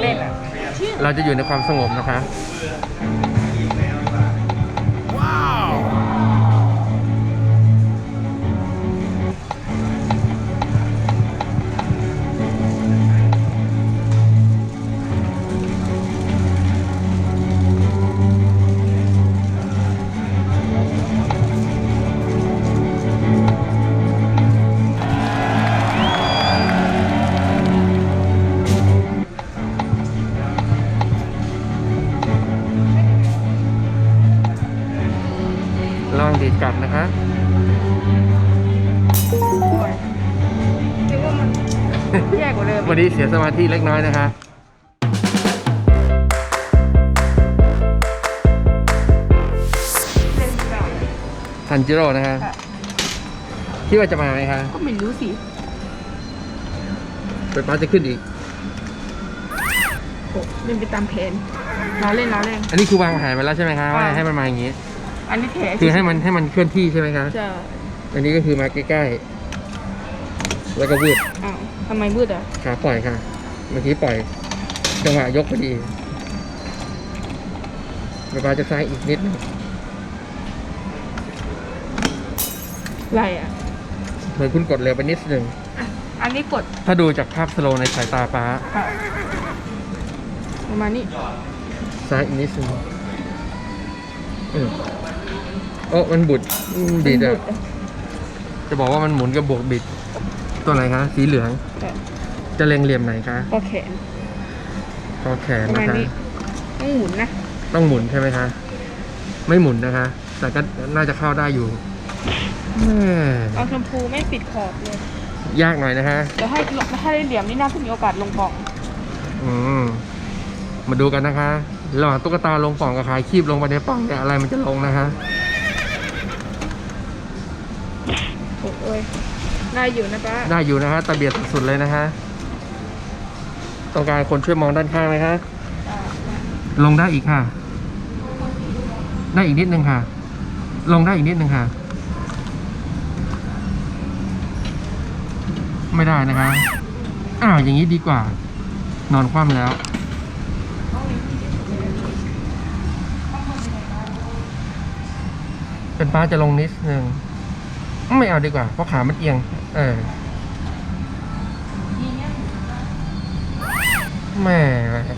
เล่นอะ เราจะอยู่ในความสงบนะคะ ดีดกลับนะคะคิดว่ามันแย่กว่าเดิมวันนี้เสียสมาธิเล็กน้อยนะคะเล่นแบบทันจิโร่นะคะค่ะคิดว่าจะมาไหมคะก็ไม่รู้สิไฟฟ้าจะขึ้นอีกโอ้เล่นไปตามแผนล้อเล่นล้อเล่น อันนี้คือวางแผนไว้แล้วใช่ไหมคะว่าอ่าให้มันมาอย่างนี้ อันนี้แผนคือให้มันให้มันเคลื่อนที่ใช่ไหมคะจะอันนี้ก็คือมาใกล้ๆแล้วก็วืดอ้าวทำไมมืดอะขาปล่อยค่ะ เมื่อกี้ปล่อย จังหวะยกพอดีไฟฟ้าจะซ้ายอีกนิดหนึงไรอะเหมือนคุณกดเร็วไปนิดหนึ่งอะอันนี้กด ถ้าดูจากภาพสโลว์ในสายตาฟ้าค่ะประมาณนี้ซ้ายอีกนิดนึงอืม โอ้มันบุดอืมบิดมันอะบุดจะบอกว่ามันหมุนกับบวกบิด ตัวไหนคะ สีเหลืองค่ะจะเล็งเหลี่ยมไหนคะก็แขนคอแขนประนะมาณคะนี้ต้องหมุนนะต้องหมุนใช่ไหมคะ ไม่หมุนนะคะ แต่ก็น่าจะเข้าได้อยู่แม่เอาชมพูไม่ปิดขอบเลยยากหน่อยนะคะ แต่ถ้าถ้าได้เหลี่ยมนี่น่าจะมีโอกาสลงกล่อง อืมมาดูกันนะคะระหว่างตุ๊กตาลงปล่องกับขายคีบลงไปในปล่องเนี่ยอะไรมันจะลงนะคะ ยได้อยู่นะป้าได้อยู่นะคะตะเบียดสุดๆเลยนะคะต้องการคนช่วยมองด้านข้างไหมคะลงได้อีกค่ะ ได้อีกนิดนึงค่ะ ลงได้อีกนิดนึงค่ะ ไม่ได้นะคะอ้าวอย่างนี้ดีกว่า นอนคว่ำแล้วเป็นป้าจะลงนิดนึง ไม่เอาดีกว่า เพราะขามันเอียง เออแม่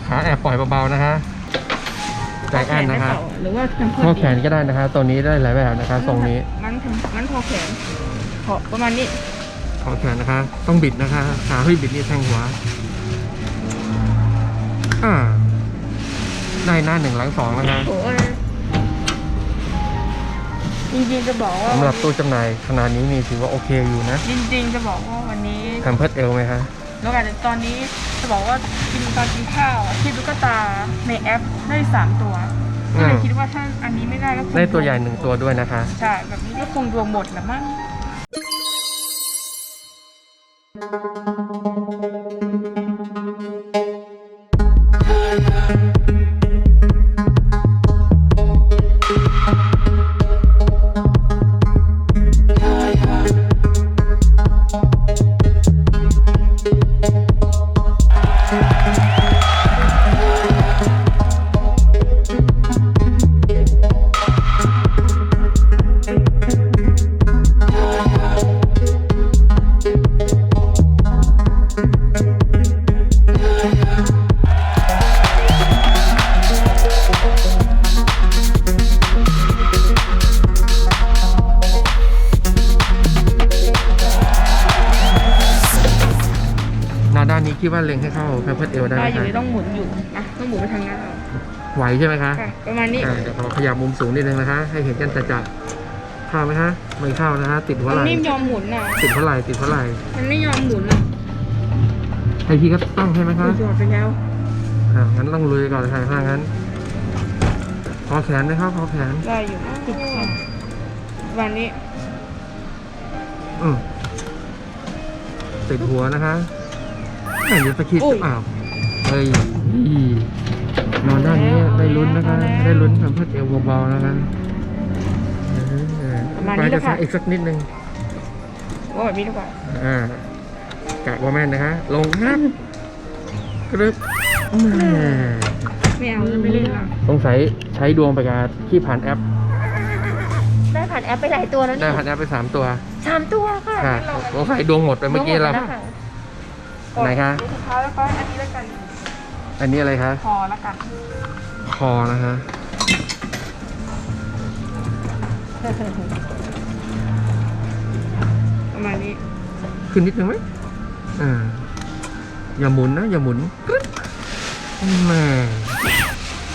ขาแอบปล่อยเบาๆนะคะใจแอนนะคะพอแขได้เปล่าหรือว่าทำเพิ่ข้อมแขนก็ได้นะคะ ตัวนี้ได้หลายแบบนะคะทรงนี้งั้นทำงั้นพอแขนพอประมาณนี้ข้อแขนนะคะ ต้องบิดนะคะ ขาไม่บิดนี่แทงหัวอ่าได้หน้าหนึ่งหลังสองนะคะโอ้ย จริงๆจะบอกว่าสำหรับตู้จำหน่ายขนาดนี้นี่ถือว่าโอเคอยู่นะ จริงๆจะบอกว่าวันนี้ทำเพิร์ดเอลไหมคะแล้วอาจจะตอนนี้จะบอกว่ากินตอนกินข้าวอะที่ตุ๊กตาในแอปได้สามตัวก็เลยคิดว่าถ้าอันนี้ไม่ได้ก็คงได้ตัวใหญ่หนึ่งตัวด้วยนะคะ ใช่ แบบนี้ก็คงดวงหมดแหละมั้งหน้าด้านนี้คิดว่าเล็งให้เข้าแพมเพิร์ดเอลได้ไหได้มอยู่คะต้องหมุนอยู่นะต้องหมุนไปทางนั้นเอาไหวใช่ไหมคะค่ะประมาณนี้อ่าเดี๋ยวขอขยับมุมสูงนิดนึงนะคะ ให้เห็นกันจัดๆเข้าไหมคะไม่เข้านะคะ ติดหัวมันไหล่ไม่ยอมหมุนอะติดหัวไหล่ติดหัวไหล่มันไม่ยอมหมุนอะให้พี่ก็ตั้งให้ไหมคะหยอดไปแล้วอ่างั้นต้องลุยก่อนค่ะถ้างั้นพอแขนนะครับพอแขนได้อยู่นะติดค่ะวันนี้อืมติดหัวนะคะ แม่เดี๋ยสะกิดอุ้ยอ้าวเฮ้ยนอนด้านนี้ได้ลุ้นนะคะได้ลุ้นทำเพื่อเอวเบาๆนะคะเออประมาณไปนี้จะแล้วค่ะอีกสักนิดนึงว่าแบบนี้ดีกว่าอ่ากะว่าแม่นนะคะลงครับกรึบแม่ไม่เอาไม่เล่นละสงสัยใช้ดวงไปกับที่ผ่านแอปได้ผ่านแอปไปหลายตัวแล้วได้ผ่านแอปไปสามตัวสามตัวค่ะค่ะสงสัยดวงหมดไปเมื่อกี้เรา ดวงหมดแล้วค่ะไหนคะเดี๋ยวสุดท้ายแล้วก็อันนี้แล้วกันอันนี้อะไรคะ พอแล้วกันคอนะคะประมาณนี้ขึ้นนิดนึงไหมอ่า อย่าหมุนนะ อย่าหมุนกรึ๊ดแม่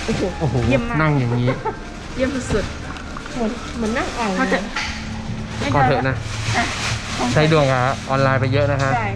โอ้โหโอ้โห เยี่ยมมาก นั่งอย่างนี้ เยี่ยมสุดเหมือนเหมือนนั่งอ่างๆเขาจะก็เถอะนะ ใช้ดวงกับออนไลน์ไปเยอะนะคะใช่